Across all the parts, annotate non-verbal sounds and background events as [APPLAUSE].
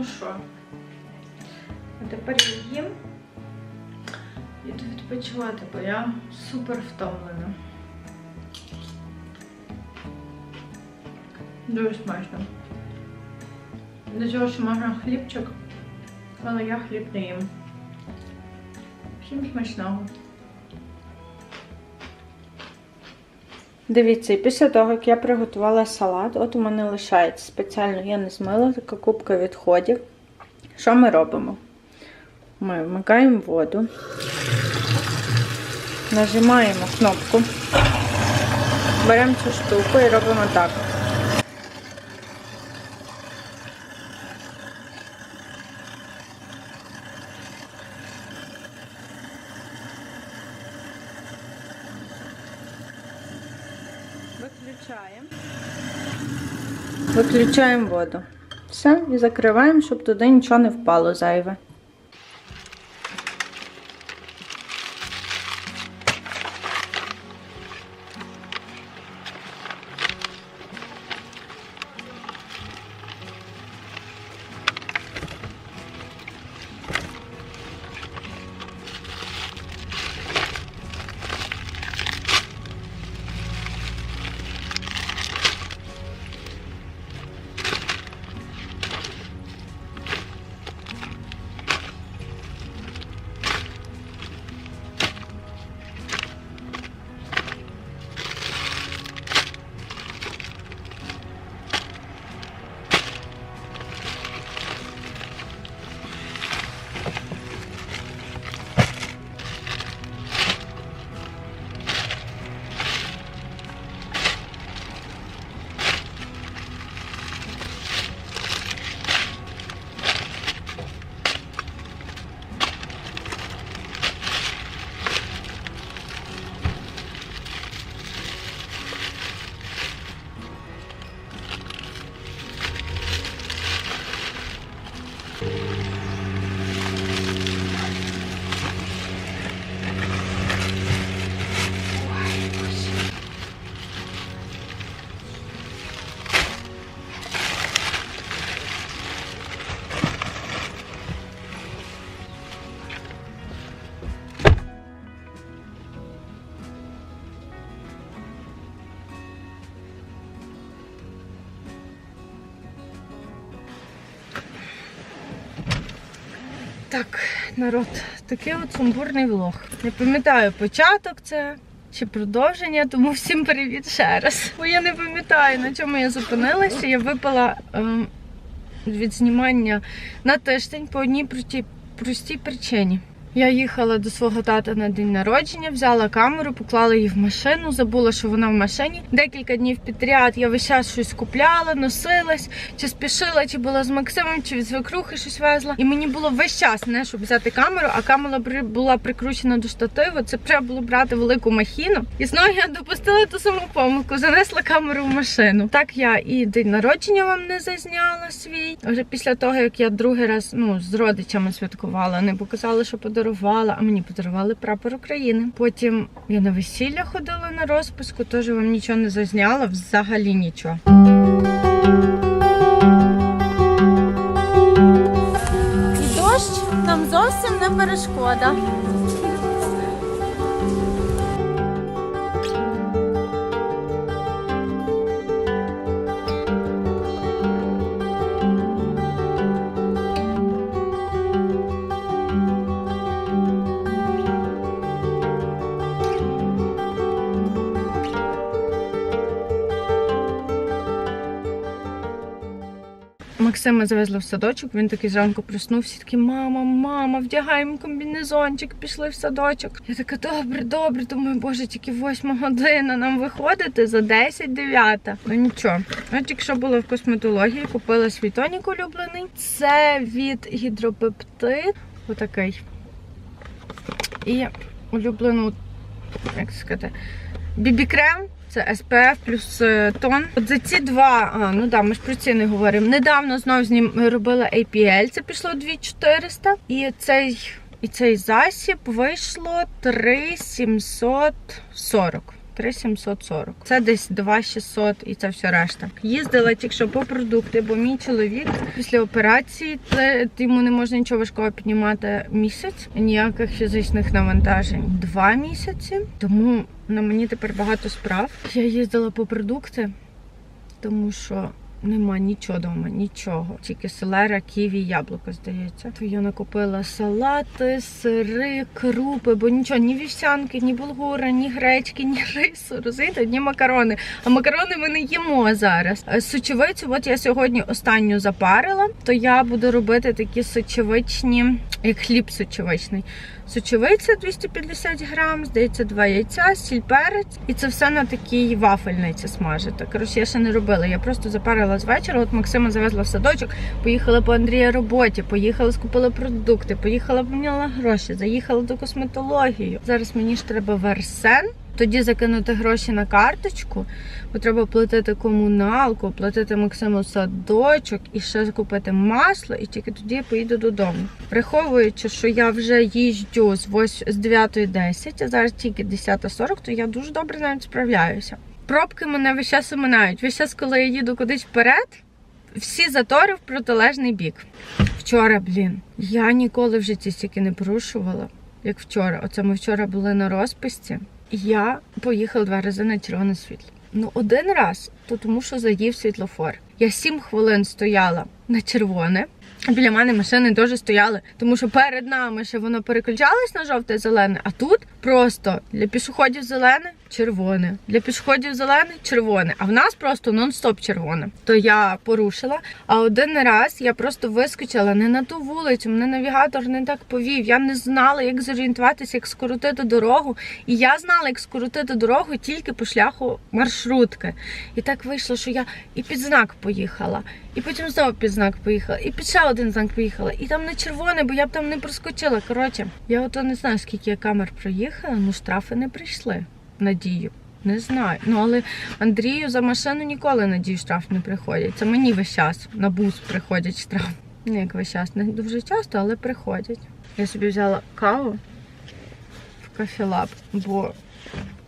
Ну що, а тепер я їм. Іду відпочивати, бо я супер втомлена. Дуже смачно. До цього ще можна хлібчик, але я хліб не їм. Всім смачного. Дивіться, після того, як я приготувала салат, от у мене лишається спеціально, я не змила така кубка відходів. Що ми робимо? Ми вмикаємо воду, нажимаємо кнопку, беремо цю штуку і робимо так. Виключаємо воду. Все, і закриваємо, щоб туди нічого не впало зайве. Народ, такий от сумбурний влог. Не пам'ятаю початок це чи продовження, тому всім привіт ще раз. Бо я не пам'ятаю, на чому я зупинилася. Я випала ем, від знімання на тиждень по одній простій, простій причині. Я їхала до свого тата на день народження, взяла камеру, поклала її в машину, забула, що вона в машині. Декілька днів підряд я весь час щось купляла, носилась, чи спішила, чи була з Максимом, чи від свекрухи щось везла. І мені було весь час не щоб взяти камеру, а камера була прикручена до штативу. Це треба було брати велику махіну. І знову я допустила ту саму помилку, занесла камеру в машину. Так я і день народження вам не зазняла свій. Вже після того, як я другий раз ну з родичами святкувала, не показала, що подарувала, а мені подарували прапор України. Потім я на весілля ходила на розписку, теж вам нічого не зазняла, взагалі нічого. Дощ нам зовсім не перешкода. Максима завезли в садочок, він такий зранку проснувся, такий, мама, мама, вдягаємо комбінезончик, пішли в садочок. Я така, добре, добре, думаю, боже, тільки восьма година нам виходити за 10 дев'ята. Ну нічого. От якщо була в косметології, купила свій тонік улюблений. Це від гідропептид. Отакий. І улюблену, як сказати, бібі-крем. Це SPF плюс е, тон. От за ці два, а, ну да, ми ж про ціни говоримо. Недавно знов з ним робила APL, це пішло 2400. І цей, і цей засіб вийшло 3740. 3740. Це десь 2600 і це все решта. Їздила тільки що по продукти, бо мій чоловік після операції це йому не можна нічого важкого піднімати місяць, ніяких фізичних навантажень. Два місяці. Тому на мені тепер багато справ. Я їздила по продукти, тому що Нема нічого вдома, нічого. Тільки селера, ківі, яблуко, здається. То я накупила салати, сири, крупи, бо нічого, ні вівсянки, ні булгура, ні гречки, ні рису, розумієте, ні макарони. А макарони ми не їмо зараз. Е, Сочевицю, от я сьогодні останню запарила, то я буду робити такі сочевичні, як хліб сочевичний. Сочевиця 250 грам, здається, два яйця, сіль перець. І це все на такій вафельниці смажити. Коротше, я ще не робила. Я просто запарила з вечора. От Максима завезла в садочок, поїхала по Андрія роботі, поїхала, скупила продукти, поїхала, поміняла гроші, заїхала до косметології. Зараз мені ж треба версен. Тоді закинути гроші на карточку, бо треба платити комуналку, платити Максиму садочок і ще купити масло, і тільки тоді я поїду додому. Враховуючи, що я вже їжджу з 9.10, а зараз тільки 10.40, то я дуже добре навіть справляюся. Пробки мене весь час оминають. Весь час, коли я їду кудись вперед, всі затори в протилежний бік. Вчора, блін, я ніколи в житті стільки не порушувала, як вчора. Оце ми вчора були на розписці. Я поїхала два рази на червоне світло. Ну, один раз, то тому що заїв світлофор. Я сім хвилин стояла на червоне. Біля мене машини дуже стояли, тому що перед нами ще воно переключалось на жовте і зелене, а тут просто для пішоходів зелене, червоне. Для пішоходів зелене, червоне. А в нас просто нон-стоп червоне. То я порушила. А один раз я просто вискочила не на ту вулицю. Мене навігатор не так повів. Я не знала, як зорієнтуватися, як скоротити дорогу. І я знала, як скоротити дорогу тільки по шляху маршрутки. І так вийшло, що я і під знак поїхала, і потім знову під знак поїхала, і під ще один знак поїхала. І там не червоне, бо я б там не проскочила. Коротше, я ото не знаю, скільки я камер проїхала, ну штрафи не прийшли. Надію. Не знаю. Ну але Андрію за машину ніколи надію штраф не приходять. Це мені весь час на бус приходять штраф. Ну, як весь час, не дуже часто, але приходять. Я собі взяла каву в кафелаб, бо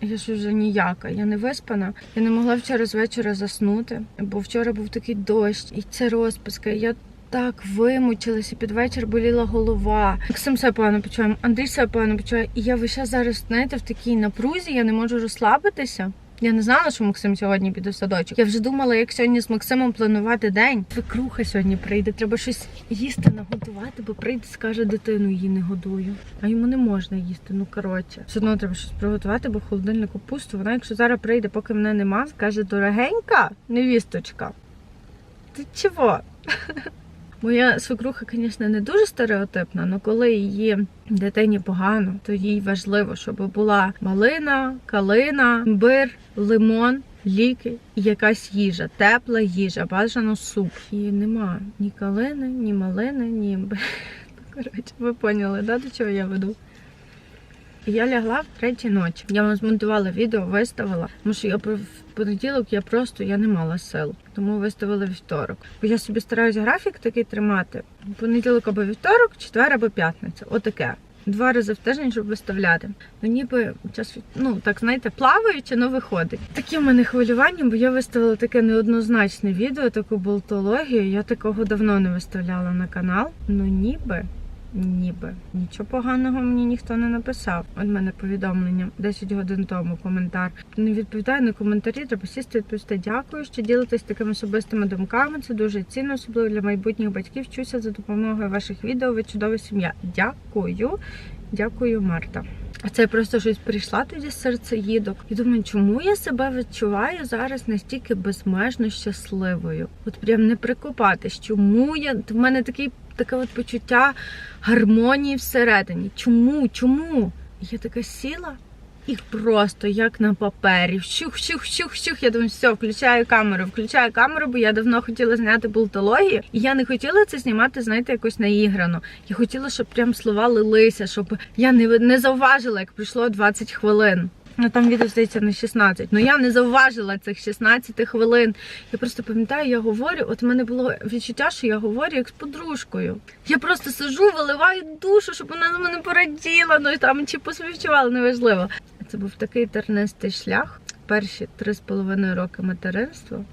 я ж вже ніяка, я не виспана. Я не могла вчора з вечора заснути, бо вчора був такий дощ, і це розписка. Я так вимучилася, під вечір боліла голова. Максим себе погано почуває, Андрій себе погано почуває. І я весь час зараз, знаєте, в такій напрузі, я не можу розслабитися. Я не знала, що Максим сьогодні піде в садочок. Я вже думала, як сьогодні з Максимом планувати день. Викруха сьогодні прийде. Треба щось їсти наготувати, бо прийде, скаже, дитину її не годую. А йому не можна їсти. Ну коротше, все одно треба щось приготувати, бо холодильнику пусто. Вона, якщо зараз прийде, поки мене нема, скаже дорогенька невісточка. Ти чого? [LAUGHS] Моя свекруха, звісно, не дуже стереотипна, але коли її дитині погано, то їй важливо, щоб була малина, калина, бир, лимон, ліки і якась їжа, тепла їжа, бажано суп. І нема ні калини, ні малини, ні бир. [LAUGHS] Коротше, ви поняли, да, до чого я веду? Я лягла в третій ночі. Я вам змонтувала відео, виставила. Тому що я в понеділок я просто я не мала сил. Тому виставила вівторок. Бо я собі стараюся графік такий тримати. Понеділок або вівторок, четвер або п'ятниця. Отаке. Два рази в тиждень, щоб виставляти. Ну ніби час ну так знаєте, плаваючи, но виходить. Такі в мене хвилювання, бо я виставила таке неоднозначне відео, таку болтологію. Я такого давно не виставляла на канал. Ну ніби. Ніби нічого поганого мені ніхто не написав. От мене повідомлення 10 годин тому коментар. Не відповідаю на коментарі. Треба сісти відповісти. Дякую, що ділитесь такими особистими думками. Це дуже цінно, особливо для майбутніх батьків. Вчуся за допомогою ваших відео. Ви чудова сім'я. Дякую, дякую, Марта. А це просто щось прийшла тоді з серцеїдок. І думаю, чому я себе відчуваю зараз настільки безмежно щасливою? От прям не прикопатись. Чому я в мене такий таке от почуття гармонії всередині? Чому? Чому? Я така сіла. І просто як на папері. Щух, щух, щух, щух. Я думаю, все, включаю камеру, включаю камеру, бо я давно хотіла зняти болтологію. І я не хотіла це знімати, знаєте, якось наіграно. Я хотіла, щоб прям слова лилися, щоб я не, не зауважила, як пройшло 20 хвилин. Ну там відео здається на 16. Ну я не зауважила цих 16 хвилин. Я просто пам'ятаю, я говорю. От в мене було відчуття, що я говорю як з подружкою. Я просто сижу, виливаю душу, щоб вона на мене пораділа, ну там чи посмівчувала, неважливо. Це був такий тернистий шлях. Перші три з половиною роки материнства.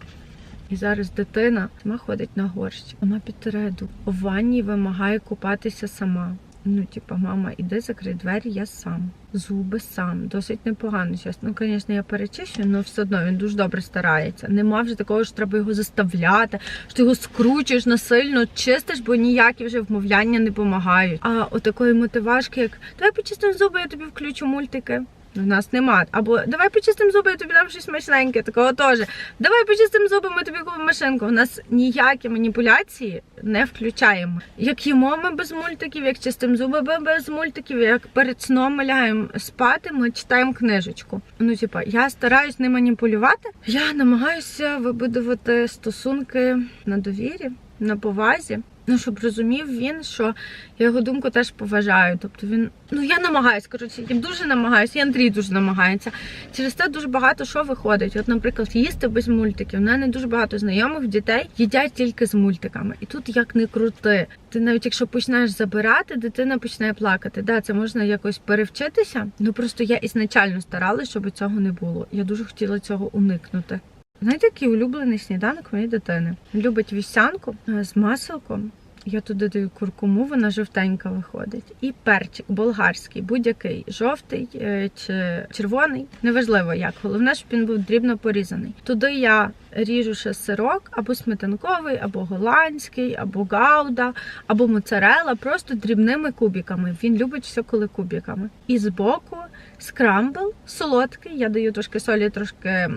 І зараз дитина сама ходить на горщ. Вона під тереду. У ванні вимагає купатися сама. Ну, типа, мама, іди закрий двері, я сам. Зуби сам. Досить непогано. Чесно, ну, звісно, я перечищу, але все одно він дуже добре старається. Нема вже такого, що треба його заставляти, що ти його скручуєш насильно, чистиш, бо ніякі вже вмовляння не допомагають. А отакої мотивашки, як давай почистимо зуби, я тобі включу мультики. У нас нема. Або давай почистимо зуби, я тобі дам щось смачненьке, такого теж. Давай почистимо зуби, ми тобі купимо машинку. У нас ніякі маніпуляції не включаємо. Як їмо ми без мультиків, як чистимо зуби ми без мультиків, як перед сном ми лягаємо спати, ми читаємо книжечку. Ну, типа, я стараюсь не маніпулювати. Я намагаюся вибудувати стосунки на довірі, на повазі. Ну, щоб розумів він, що я його думку теж поважаю. Тобто він, ну я намагаюсь, коротше, я дуже намагаюся, і Андрій дуже намагається. Через це дуже багато що виходить. От, наприклад, їсти без мультиків. У мене дуже багато знайомих дітей їдять тільки з мультиками. І тут як не крути. Ти навіть якщо почнеш забирати, дитина почне плакати. Да, це можна якось перевчитися. Ну просто я ізначально старалась, щоб цього не було. Я дуже хотіла цього уникнути. Знаєте, який улюблений сніданок моєї дитини? Любить вівсянку е, з маселком. Я туди даю куркуму, вона жовтенька виходить. І перчик болгарський, будь-який, жовтий е, чи червоний, неважливо як. Головне, щоб він був дрібно порізаний. Туди я ріжу ще сирок, або сметанковий, або голландський, або гауда, або моцарела, просто дрібними кубиками. Він любить все, коли кубиками. І збоку скрамбл солодкий. Я даю трошки солі, трошки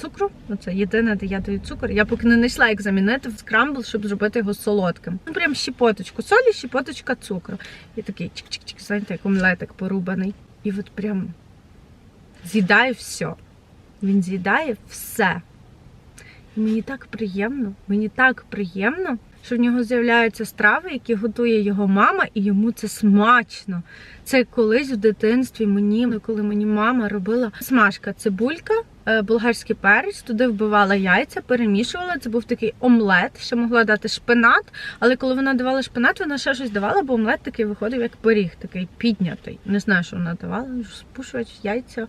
цукру. Ну, це єдине, де я даю цукор. Я поки не знайшла, як замінити в скрамбл, щоб зробити його солодким. Ну, прям щепоточку солі, щепоточка цукру. І такий чик-чик-чик, знаєте, як омлетик порубаний. І от прям з'їдає все. Він з'їдає все. Мені так приємно, мені так приємно, що в нього з'являються страви, які готує його мама, і йому це смачно. Це колись в дитинстві мені, коли мені мама робила смажка, цибулька, е, болгарський перець, туди вбивала яйця, перемішувала. Це був такий омлет, ще могла дати шпинат. Але коли вона давала шпинат, вона ще щось давала, бо омлет такий виходив, як пиріг, такий піднятий. Не знаю, що вона давала, спушувач, яйця.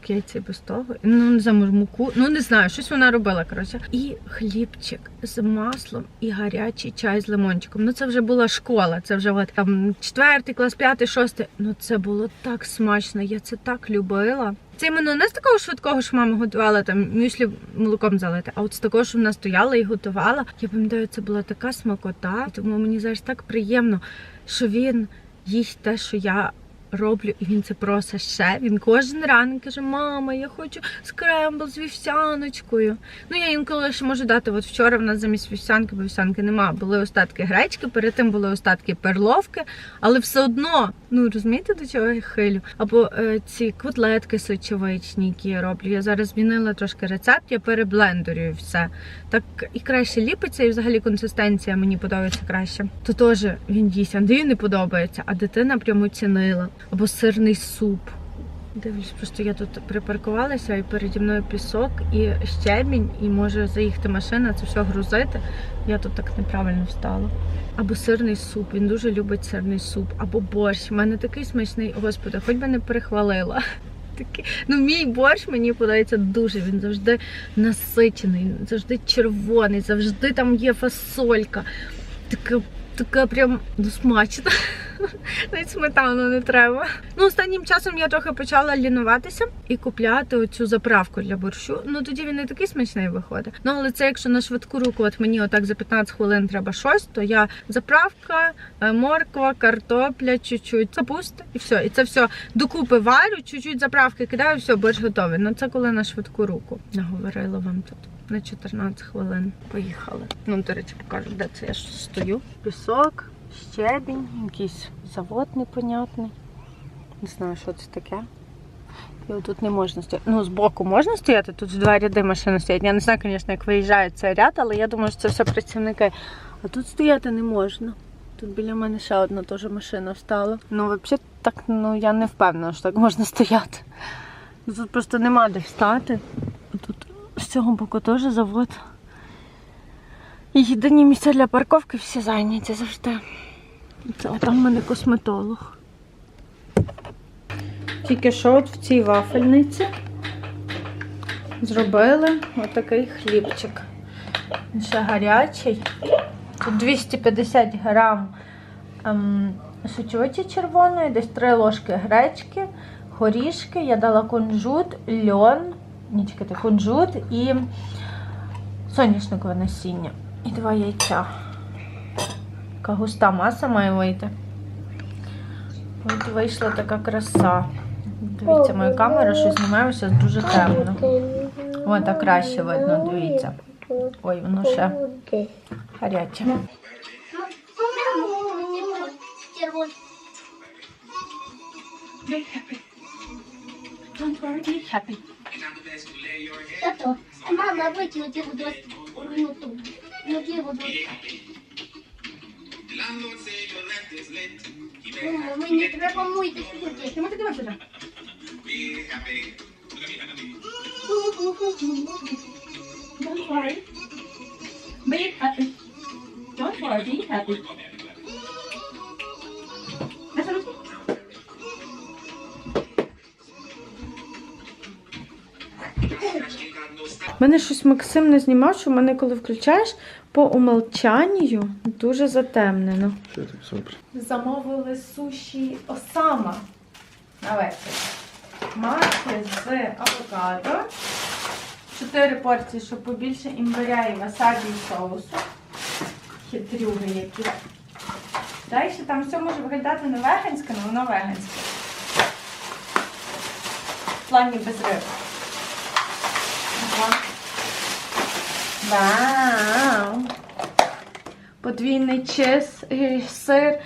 Так яйця без того. Ну, не знаю, може, муку. Ну, не знаю, щось вона робила, коротше. І хлібчик з маслом і гарячий чай з лимончиком. Ну, це вже була школа. Це вже от, там четвертий клас, п'ятий, шостий. Ну, це було так смачно. Я це так любила. Це іменно не з такого швидкого, що мама готувала там мюслі молоком залити, а от з такого, що вона стояла і готувала. Я пам'ятаю, це була така смакота. Тому мені зараз так приємно, що він їсть те, що я роблю, і він це просить ще. Він кожен ранок каже: Мама, я хочу скрембл з вівсяночкою. Ну, я інколи ще можу дати. От вчора в нас замість вівсянки, бо вівсянки нема. Були остатки гречки, перед тим були остатки перловки, але все одно, ну розумієте, до чого я хилю? Або е, ці котлетки сочовичні, які я роблю. Я зараз змінила трошки рецепт, я переблендерюю все. Так і краще ліпиться, і взагалі консистенція мені подобається краще. То теж він їсть, Андрію не подобається, а дитина прямо цінила. Або сирний суп. Дивлюсь, просто я тут припаркувалася і переді мною пісок і щебінь, і може заїхати машина, це все грузити. Я тут так неправильно встала. Або сирний суп, він дуже любить сирний суп, або борщ. У мене такий смачний, господи, хоч би не перехвалила. [LAUGHS] Ну, мій борщ мені подобається дуже. Він завжди насичений, завжди червоний, завжди там є фасолька. Таке, таке прям ну, смачно. [LAUGHS] [LAUGHS] Навіть сметану не треба. Ну, останнім часом я трохи почала лінуватися і купляти оцю заправку для борщу. Ну тоді він не такий смачний виходить. Ну але це якщо на швидку руку, от мені отак за 15 хвилин треба щось, то я заправка, е, морква, картопля, чуть-чуть капуста і все. І це все докупи варю, чуть-чуть заправки кидаю, все, борщ готовий. Ну це коли на швидку руку. Наговорила вам тут. На 14 хвилин поїхали. Ну, до речі, покажу, де це я стою. Пісок, щебінь, якийсь завод непонятний. Не знаю, що це таке. І тут не можна стояти. Ну, збоку можна стояти, тут два ряди машин стоять. Я не знаю, звісно, як виїжджає цей ряд, але я думаю, що це все працівники. А тут стояти не можна. Тут біля мене ще одна теж машина встала. Ну, взагалі, так, ну я не впевнена, що так можна стояти. Ну, Тут просто нема де встати. Тут з цього боку теж завод. Єдині місця для парковки всі зайняті завжди. Це там в мене косметолог. Тільки що от в цій вафельниці зробили отакий хлібчик. Він ще гарячий. Тут 250 грам ем, сучоті червоної, десь 3 ложки гречки, горішки. Я дала кунжут, льон, ні, чекайте, кунжут і соняшникове насіння. І два яйця. Така густа маса має вийти. От вийшла така краса. Дивіться, моя камера, що зараз дуже темно. О, так краще видно, дивіться. Ой, воно ще гаряче. Мама, витягнути його до ну, його до... Мамо, мені треба мити сюди. Чому ти дивишся? Don't worry. Be happy. Don't worry, be happy. Мене щось Максим не знімав, що мене, коли включаєш, по умолчанню дуже затемнено. Все так супер. Замовили суші Осама на вечір. Маки з авокадо. Чотири порції, щоб побільше імбиря і васабі і соусу. Хитрюги які. Далі там все може виглядати не веганське, але воно веганське. В плані без риби. Ага. Вау! Подвійний чиз, е, сир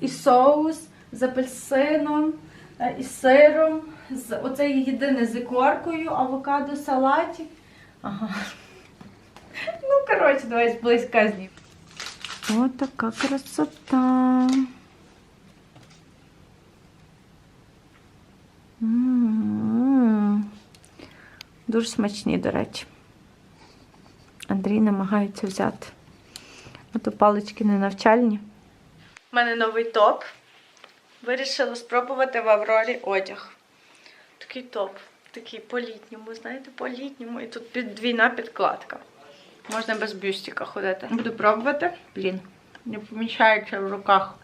і соус з апельсином, е, і сиром. З, оце єдине з ікоркою, авокадо, салатик. Ага. Ну, коротше, давай зблизька знім. О, така красота. Дуже смачні, до речі. Андрій намагається взяти. А то палички не навчальні. У мене новий топ. Вирішила спробувати в Аврорі одяг. Такий топ. Такий по-літньому, знаєте, по-літньому. І тут підвійна підкладка. Можна без бюстика ходити. Буду пробувати. Блін, не поміщається в руках.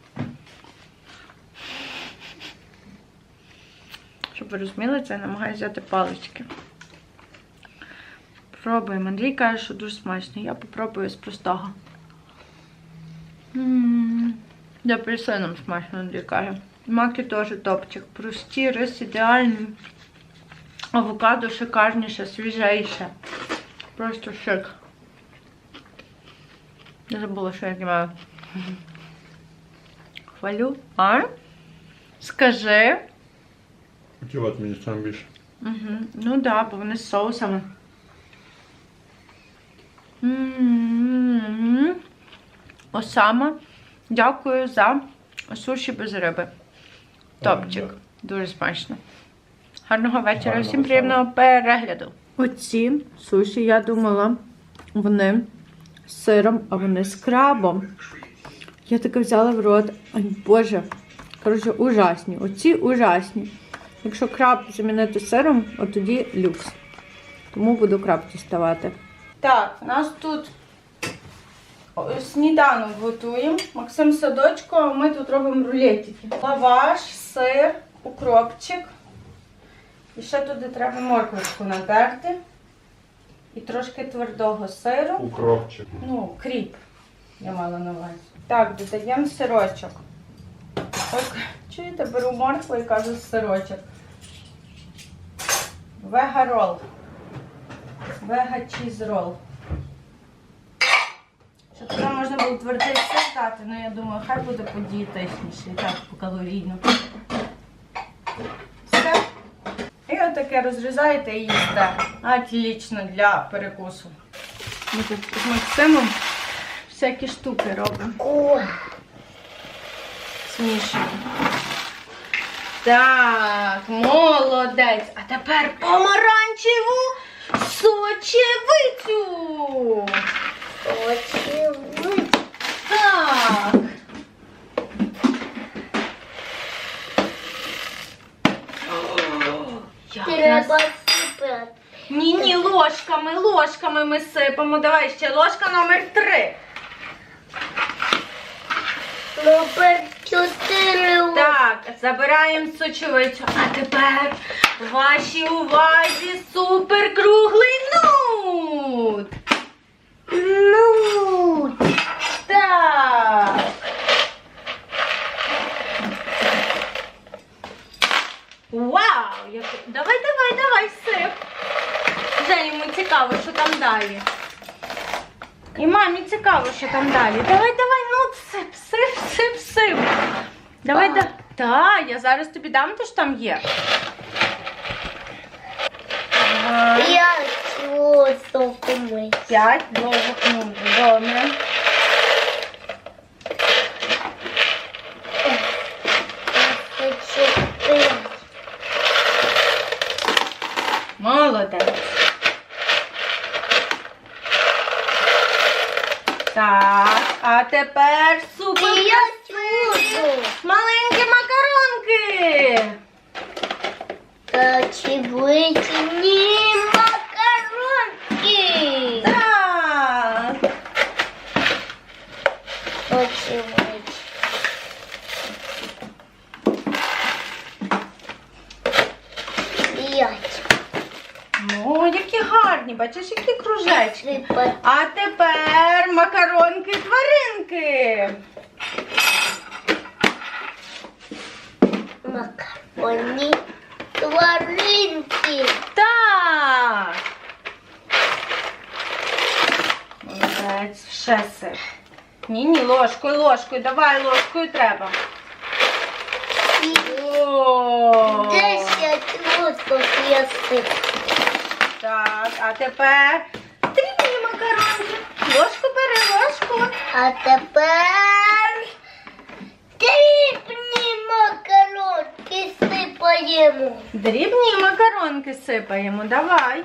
Щоб ви розуміли, це я намагаюся взяти палички. Пробуємо. Андрій каже, що дуже смачно. Я попробую з простого. М, З апельсином смачно, Андрій каже. Маки теж топчик. Прості, рис ідеальний. Авокадо шикарніше, свіжейше. Просто шик. Я забула, що я знімаю. [LAUGHS] Хвалю. А? Скажи. Хотів мені сам більше. Угу. Ну так, да, бо вони з соусами. М-м-м. Осама. Дякую за суші без риби. Топчик. Дуже смачно. Гарного вечора, Гарного всім приємного перегляду. Оці суші, я думала, вони з сиром, а вони з крабом. Я таке взяла в рот. Ай, Боже. Коротше, ужасні. Оці ужасні. Якщо краб замінити сиром, от тоді люкс. Тому буду краб діставати. Так, у нас тут сніданок готуємо. Максим садочко, а ми тут робимо рулетики. Лаваш, сир, укропчик. І ще туди треба морквочку натерти. І трошки твердого сиру. Укропчик. Ну, кріп, я мала на увазі. Так, додаємо сирочок. Ой, чуєте, беру моркву і кажу сирочок. Вега рол. Вега чіз рол. Що туди можна було твердий сир дати, ну я думаю, хай буде подієтичніше, і так по-калорійно. Все. І отаке розрізаєте і їсте. Отлично для перекусу. Ми тут з Максимом всякі штуки робимо. О, Смішуємо. Так, молодець. А тепер помаранчеву сочевицю. Сочевицю. Так. Як Треба сипати. Ні, ні, ложками, ложками ми сипемо. Давай ще ложка номер три. Номер чотири. Так, забираємо сочовицю. А тепер вашій увазі суперкруглий нут. Ну. Так. Вау! Давай, давай, давай, сип. Вже йому цікаво, що там далі. І мамі цікаво, що там далі. Давай, давай, сип, сип, сип, сип. Давай, да. Та, я зараз тобі дам, то що там є. П'ять Я. П'ять довгих добре. Чотири. Молодець. Так, а тепер супер. І я чую. Маленькі макаронки. Та чи витягні макаронки? Так. Очевидь. П'ять. Ну, які гарні, бачиш, які кружечки. А тепер макаронки тваринки. Макароні. Тваринки. Так. Молодець, сип. Ні, ні, ложкою, ложкою, давай ложкою треба. О! десять ложок я. Так, а тепер дрібні макаронки. Ложку бери, ложку. А тепер дрібні макаронки сипаємо. Дрібні макаронки сипаємо, давай.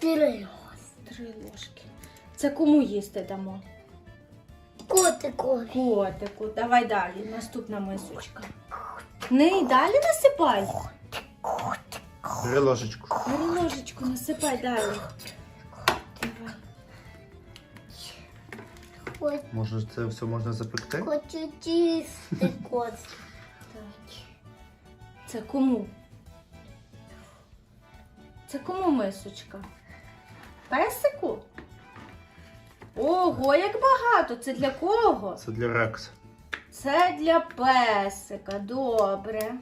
Три. Три ложки. Це кому їсти дамо? Котикові. Котику, давай далі. Наступна мисочка. Не і далі насипай. Бери ложечку. Бери ложечку, насипай далі. Хоч- Може це все можна запекти? Хочу чисти [LAUGHS] кот. Так. Це кому? Це кому мисочка? Песику? Ого, як багато! Це для кого? Це для Рекса. Це для песика. Добре.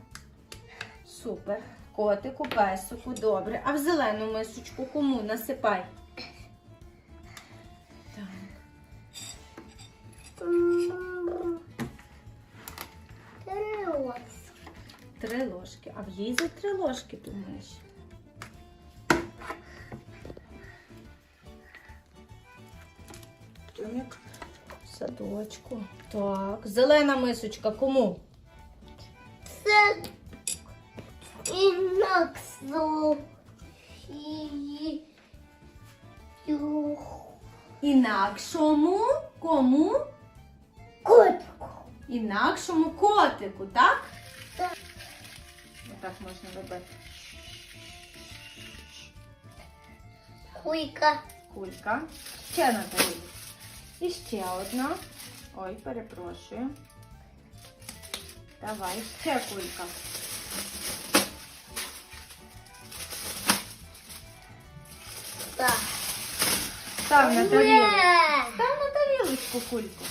Супер. Котику, песику, добре. А в зелену мисочку кому насипай? Так. Три ось. Три ложки. А в їй за три ложки думаєш? Томік в садочку. Так. Зелена мисочка кому? Інакшому кому? Котику. Інакшому котику, так? Так. Отак можна робити. Хуйка. Кулька. Ще на. І ще одна. Ой, перепрошую. Давай, ще кулька. Так. Став на тарілочку. Став на тарілочку кульку.